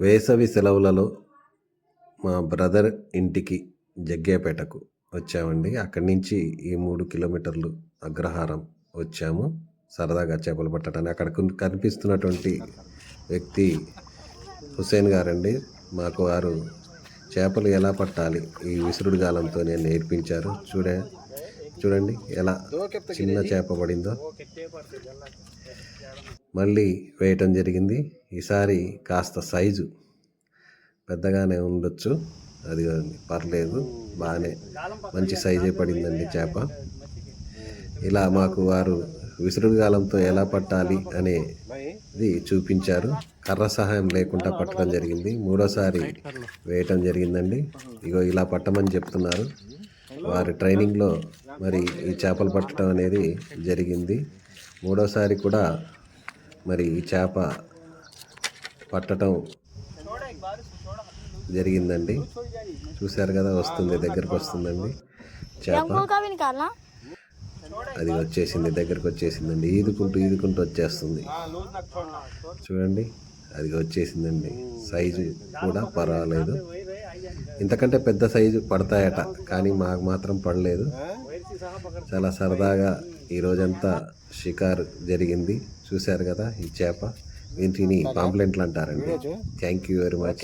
వేసవి సెలవులలో మా బ్రదర్ ఇంటికి జగ్గేపేటకు వచ్చామండి. అక్కడి నుంచి ఈ మూడు కిలోమీటర్లు అగ్రహారం వచ్చాము. సరదాగా చేపలు పట్టడానికి అక్కడ కనిపిస్తున్నటువంటి వ్యక్తి హుసేన్ గారండి. మాకు వారు చేపలు ఎలా పట్టాలి? ఈ విసురుడు గాలంతోనే నేర్పించారు. చూడే చూడండి ఎలా చిన్న చేప పడిందో. మళ్ళీ వేయటం జరిగింది. ఈసారి కాస్త సైజు పెద్దగానే ఉండొచ్చు. అది పర్లేదు బాగానే మంచి సైజే పడిందండి చేప. ఇలా మాకు వారు విసురుగాలంతో ఎలా పట్టాలి అనేది చూపించారు. కర్ర సహాయం లేకుండా పట్టడం జరిగింది. మూడోసారి వేయటం జరిగిందండి. ఇగో ఇలా పట్టమని చెప్తున్నారు. వారి ట్రైనింగ్లో మరి ఈ చేపలు పట్టడం అనేది జరిగింది. మూడోసారి కూడా మరి ఈ చేప పట్టడం జరిగిందండి. చూశారు కదా వస్తుంది దగ్గరకు వస్తుందండి చేప. అది వచ్చేసింది దగ్గరకు వచ్చేసిందండి. ఈదుకుంటూ ఈదుకుంటూ వచ్చేస్తుంది. చూడండి అది వచ్చేసిందండి. సైజు కూడా పర్వాలేదు. ఇంతకంటే పెద్ద సైజు పడతాయట కానీ మాకు మాత్రం పడలేదు. చాలా సరదాగా ఈ రోజంతా షికారు జరిగింది. చూశారు కదా ఈ చేప? వీటిని పాంప్లెంట్లు అంటారండి. Thank you very much